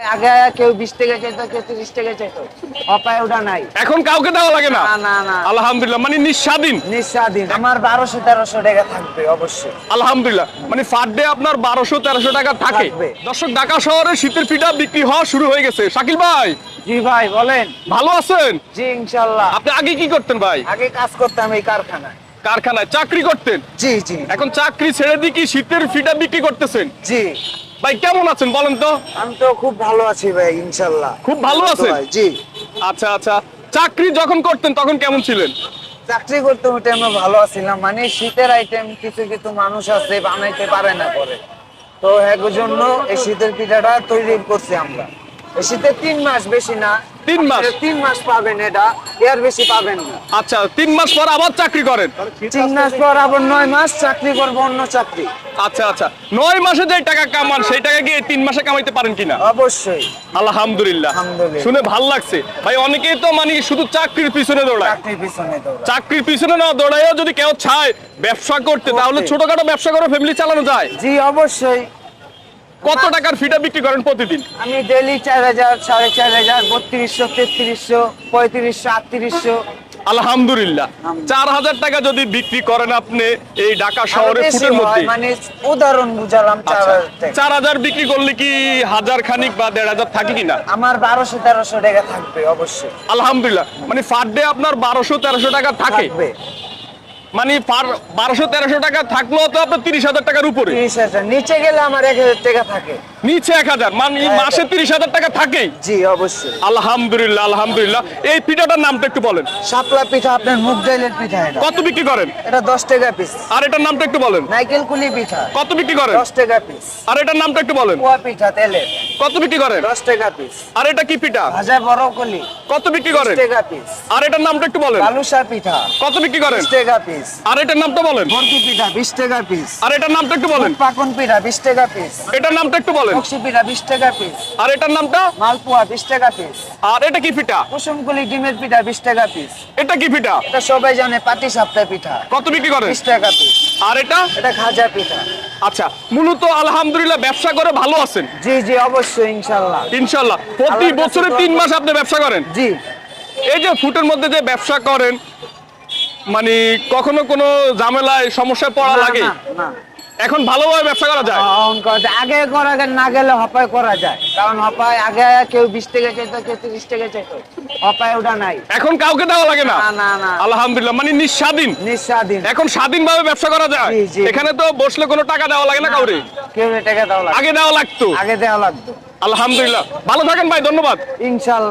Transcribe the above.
আগে কেউ বিশ টাকা চাইতো কেউ তিরিশ টাকা চাইতো। অপায় ওটা নাই। এখন কাউকে দেওয়া লাগে না? না না না। আলহামদুলিল্লাহ মানে নিঃস্বাধীন। নিঃস্বাধীন। আমার বারোশো তেরোশো টাকা থাকবে অবশ্যই। আলহামদুলিল্লাহ মানে ডে আপনার বারোশো তেরোশো টাকা থাকে। দর্শক ঢাকা শহরে শীতের পিঠা বিক্রি হওয়া শুরু হয়ে গেছে। শাকিল ভাই। জি ভাই বলেন। ভালো আছেন? জি ইনশাল্লাহ। আপনি আগে কি করতেন ভাই? আগে কাজ করতাম এই কারখানায়। কারখানায় চাকরি করতেন? জি জি। এখন চাকরি ছেড়ে দিয়ে কি শীতের ফিটা বিক্রি করতেছেন? জি। ভাই কেমন আছেন বলেন তো? আমি তো খুব ভালো আছি ভাই ইনশাল্লাহ। খুব ভালো আছেন? ভাই, জি। আচ্ছা আচ্ছা। চাকরি যখন করতেন তখন কেমন ছিলেন? চাকরি করতে ওই টাইমে ভালো আছিলাম। মানে শীতের আইটেম কিছু কিছু মানুষ আছে বানাইতে পারে না করে। তো এক জন্য এই শীতের পিঠাটা তৈরি করছি আমরা। শীতের তিন মাস বেশি না। তিন মাস? তিন মাস পাবেন এটা এর বেশি পাবেন না। আচ্ছা তিন মাস পর আবার চাকরি করেন? তিন মাস পর আবার নয় মাস চাকরি করব অন্য চাকরি। আচ্ছা আচ্ছা। নয় মাসে যে টাকা কামান সেই টাকা গিয়ে তিন মাসে কামাইতে পারেন কিনা? অবশ্যই। আলহামদুলিল্লাহ। আলহামদুলিল্লাহ। শুনে ভালো লাগছে। ভাই অনেকেই তো মানে শুধু চাকরির পিছনে দৌড়ায়। চাকরির পিছনে তো চাকরির পিছনে না দৌড়াইও যদি কেউ চায় ব্যবসা করতে তাহলে। ছোটখাটো ব্যবসা করে ফ্যামিলি চালানো যায়। জি অবশ্যই। কত টাকার ফিটা বিক্রি করেন প্রতিদিন? আমি ডেলি চার হাজার সাড়ে চার হাজার বত্রিশশো তেত্রিশশো পঁয়ত্রিশশো আটত্রিশশো। আলহামদুলিল্লাহ। চার হাজার টাকা যদি বিক্রি করেন আপনি এই ঢাকা শহরে ফুটের মধ্যে? মানে উদাহরণ বুঝালাম চার আচ্ছা, হাজার। চার হাজার বিক্রি করলে কি হাজার খানিক বা দেড় হাজার থাকে কিনা? আমার বারোশো তেরোশো টাকা থাকবে অবশ্যই। আলহামদুলিল্লাহ। মানে পার ডে আপনার বারোশো তেরোশো টাকা থাকে। মানে বারোশো তেরোশো টাকা থাকলেও তো আপনার তিরিশ হাজার টাকার উপরে। নিচে গেলে আমার এক হাজার টাকা থাকে। নিচে এক হাজার মানে মাসে তিরিশ হাজার টাকা থাকেই। জি অবশ্যই। আলহামদুলিল্লাহ আলহামদুলিল্লাহ। এই পিঠাটার নামটা একটু বলেন। শাপলা পিঠা আপনার মুগ ডাইলের পিঠা কত বিক্রি করেন? এটা দশ টাকা পিস আর এটার নামটা একটু বলেন। নাইকেল কুলি পিঠা। কত বিক্রি করেন? দশ টাকা পিস আর এটার নামটা একটু বলেন। পোয়া পিঠা তেলের। কত বিক্রি করেন? দশ টাকা পিস আর এটা কি পিঠা? ভাজা বড় কলি। কত বিক্রি করেন? টাকা পিস আর এটার নামটা একটু বলেন। বালুসা পিঠা। কত বিক্রি করেন? বিশ টাকা পিস আর এটার নামটা বলেন। ভর্তি পিঠা বিশ টাকা পিস আর এটার নামটা একটু বলেন। পাকন পিঠা বিশ টাকা পিস এটার নামটা একটু বলেন। নকশি পিঠা বিশ টাকা পিস আর এটার নামটা? মালপোয়া বিশ টাকা পিস আর এটা কি পিঠা? কুসুমকুলি ডিমের পিঠা বিশ টাকা পিস এটা কি পিঠা? এটা সবাই জানে পাটি সাপটা পিঠা। কত বিক্রি করেন? বিশ টাকা পিস আর এটা? এটা খাজা পিঠা। আচ্ছা মূলত আলহামদুলিল্লাহ ব্যবসা করে ভালো আছেন। জি জি অবশ্যই। ইনশাল্লাহ ইনশাল্লাহ প্রতি বছরে তিন মাস আপনি ব্যবসা করেন? জি। এই যে ফুটের মধ্যে যে ব্যবসা করেন মানে কখনো কোনো ঝামেলায় সমস্যায় পড়া লাগে? না। এখন ভালোভাবে ব্যবসা করা যায়। অন করা যায়। আগে করা গে- না গেলে হপায় করা যায়। কারণ হপায় আগে কেউ বিশ টাকা চাইতো কেউ তিরিশ টাকা চাইতো হপায় ওটা নাই। এখন কাউকে দেওয়া লাগে না। না না আলহামদুলিল্লাহ মানে নিঃস্বাধীন। নিঃস্বাধীন। এখন স্বাধীনভাবে ব্যবসা করা যায়। এখানে তো বসলে কোনো টাকা দেওয়া লাগে না কাউরে। কেউ টাকা দেওয়া লাগবে আগে দেওয়া লাগতো। আগে দেওয়া লাগতো। আলহামদুলিল্লাহ। ভালো থাকেন ভাই ধন্যবাদ। ইনশাল্লাহ।